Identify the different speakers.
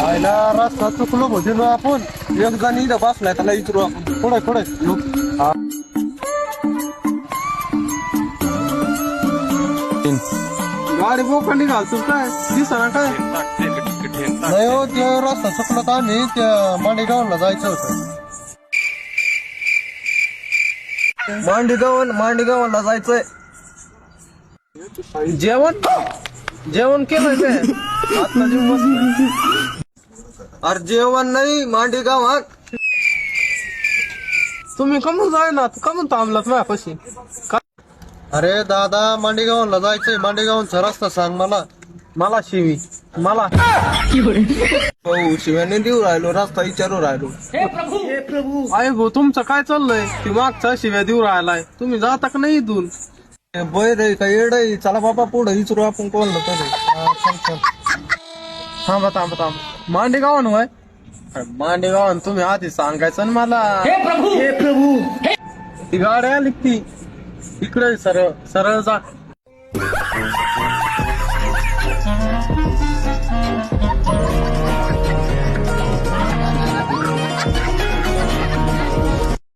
Speaker 1: आयला रस्ता चुकलो भोजन आपण. एक जण इथं बसलाय त्याला विचारू आपण पुढे पुढे. हा. गाडी बोकंडी घालतो काय? दिसना काय? नाही हो ते रस्ता चुकलो तर आम्ही त्या मांडेगावला जायचं होतं. मांडेगाव मांडेगावला जायचंय. जेवण? जेवण केलंय ते आता जेवण बसलोय. अरे जेवण नाही मांडेगावात तुम्ही कमून जाय ना कमून थांबलात माझ्यापाशी. का? अरे दादा मांडेगावला जायचंय. मांडेगावचा रस्ता सांग मला. मला शिवी. मला. हो शिव्याने देऊ राहिलो रस्ता विचारू राहिलो. आहे भाऊ तुमचं काय चाललंय? ती मागचा शिव्या देऊ राहिलाय. तुम्ही जाता का नाही इथून? बैर आहे का येड आहे? चला बाबा पुढे विचारू आपण कोण तरी. हा, चल चल. थांबा थांबा थांबा. मांडेगावन होय? मांडेगावन तुम्ही आधी सांगायचं ना मला. हे प्रभू! ती गाडी आली ती. इकडे सरळ सरळ जा.